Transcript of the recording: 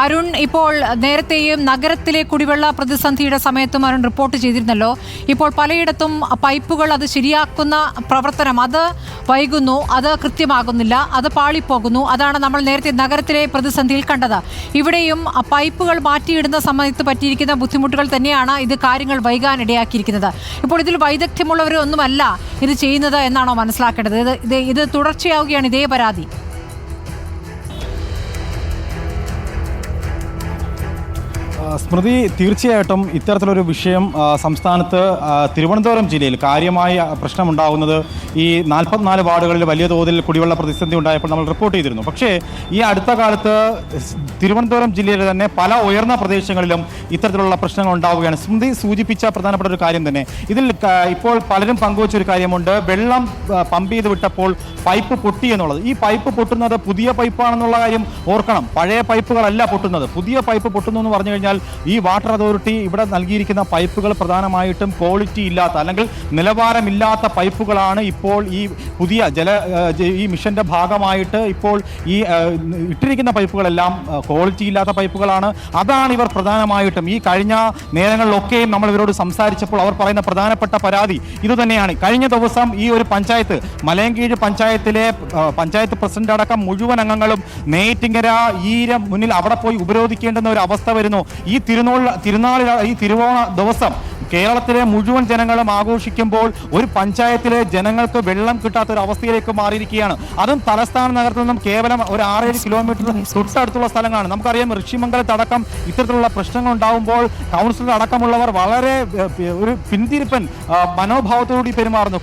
അരുൺ ഇപ്പോൾ നേരത്തെയും നഗരത്തിലെ കുടിവെള്ള പ്രതിസന്ധിയുടെ സമയത്തും അരുൺ റിപ്പോർട്ട് ചെയ്തിരുന്നല്ലോ. ഇപ്പോൾ പലയിടത്തും പൈപ്പുകൾ അത് ശരിയാക്കുന്ന പ്രവർത്തനം അത് വൈകുന്നു അത് കൃത്യമാകുന്നില്ല അത് പാളിപ്പോകുന്നു. അതാണ് നമ്മൾ നേരത്തെ നഗരത്തിലെ പ്രതിസന്ധിയിൽ കണ്ടത്. ഇവിടെയും പൈപ്പുകൾ മാറ്റിയിടുന്ന സമയത്ത് പറ്റിയിരിക്കുന്ന ബുദ്ധിമുട്ടുകൾ തന്നെയാണ് ഇത് കാര്യങ്ങൾ വൈകാൻ ഇടയാക്കിയിരിക്കുന്നത് ഇപ്പോൾ ഇതിൽ വൈദഗ്ധ്യമുള്ളവരൊന്നുമല്ല ഇത് ചെയ്യുന്നത് എന്നാണോ മനസ്സിലാക്കേണ്ടത്? ഇത് ഇത് ഇത് തുടർച്ചയാവുകയാണ് ഇതേ പരാതി. സ്മൃതി തീർച്ചയായിട്ടും ഇത്തരത്തിലൊരു വിഷയം സംസ്ഥാനത്ത് തിരുവനന്തപുരം ജില്ലയിൽ കാര്യമായ പ്രശ്നമുണ്ടാകുന്നത് ഈ നാൽപ്പത്തിനാല് വാർഡുകളിൽ വലിയ തോതിൽ കുടിവെള്ള പ്രതിസന്ധി ഉണ്ടായപ്പോൾ നമ്മൾ റിപ്പോർട്ട് ചെയ്തിരുന്നു. പക്ഷേ ഈ അടുത്ത കാലത്ത് തിരുവനന്തപുരം ജില്ലയിലെ തന്നെ പല ഉയർന്ന പ്രദേശങ്ങളിലും ഇത്തരത്തിലുള്ള പ്രശ്നങ്ങൾ ഉണ്ടാവുകയാണ്. സ്മൃതി സൂചിപ്പിച്ച പ്രധാനപ്പെട്ട ഒരു കാര്യം തന്നെ. ഇതിൽ ഇപ്പോൾ പലരും പങ്കുവച്ച ഒരു കാര്യമുണ്ട്. വെള്ളം പമ്പ് ചെയ്ത് വിട്ടപ്പോൾ പൈപ്പ് പൊട്ടി എന്നുള്ളത്. ഈ പൈപ്പ് പൊട്ടുന്നത് പുതിയ പൈപ്പാണെന്നുള്ള കാര്യം ഓർക്കണം. പഴയ പൈപ്പുകളല്ല പൊട്ടുന്നത്. പുതിയ പൈപ്പ് പൊട്ടുന്നു എന്ന് പറഞ്ഞു കഴിഞ്ഞാൽ ഈ വാട്ടർ അതോറിറ്റി ഇവിടെ നൽകിയിരിക്കുന്ന പൈപ്പുകൾ പ്രധാനമായിട്ടും ക്വാളിറ്റി ഇല്ലാത്ത അല്ലെങ്കിൽ നിലവാരമില്ലാത്ത പൈപ്പുകളാണ് ഇപ്പോൾ ഈ പുതിയ ജല ഈ മിഷന്റെ ഭാഗമായിട്ട് ഇപ്പോൾ ഈ ഇട്ടിരിക്കുന്ന പൈപ്പുകളെല്ലാം ക്വാളിറ്റി ഇല്ലാത്ത പൈപ്പുകളാണ്. അതാണ് ഇവർ പ്രധാനമായിട്ടും ഈ കഴിഞ്ഞ നേരങ്ങളിലൊക്കെയും നമ്മൾ ഇവരോട് സംസാരിച്ചപ്പോൾ അവർ പറയുന്ന പ്രധാനപ്പെട്ട പരാതി ഇതുതന്നെയാണ്. കഴിഞ്ഞ ദിവസം ഈ ഒരു പഞ്ചായത്ത് മലയങ്കീഴ് പഞ്ചായത്തിലെ പഞ്ചായത്ത് പ്രസിഡന്റ് അടക്കം മുഴുവൻ അംഗങ്ങളും നെയ്റ്റിങ്ങര ഈരം മുന്നിൽ അവിടെ പോയി ഉപരോധിക്കേണ്ടുന്ന ഒരു അവസ്ഥ വരുന്നു. തിരുനാൾ തിരുനാളിൽ ഈ തിരുവോണ ദിവസം കേരളത്തിലെ മുഴുവൻ ജനങ്ങളും ആഘോഷിക്കുമ്പോൾ ഒരു പഞ്ചായത്തിലെ ജനങ്ങൾക്ക് വെള്ളം കിട്ടാത്ത ഒരു അവസ്ഥയിലേക്ക് മാറിയിരിക്കുകയാണ്. അതും തലസ്ഥാന നഗരത്തിൽ നിന്നും കേവലം ഒരു ആറേഴ് കിലോമീറ്റർ തൊട്ടടുത്തുള്ള സ്ഥലങ്ങളാണ്. നമുക്കറിയാം ഋഷിമംഗലത്തടക്കം ഇത്തരത്തിലുള്ള പ്രശ്നങ്ങൾ ഉണ്ടാകുമ്പോൾ കൗൺസിലർ അടക്കമുള്ളവർ വളരെ ഒരു പിന്തിരിപ്പൻ മനോഭാവത്തോടുകൂടി പെരുമാറുന്നു.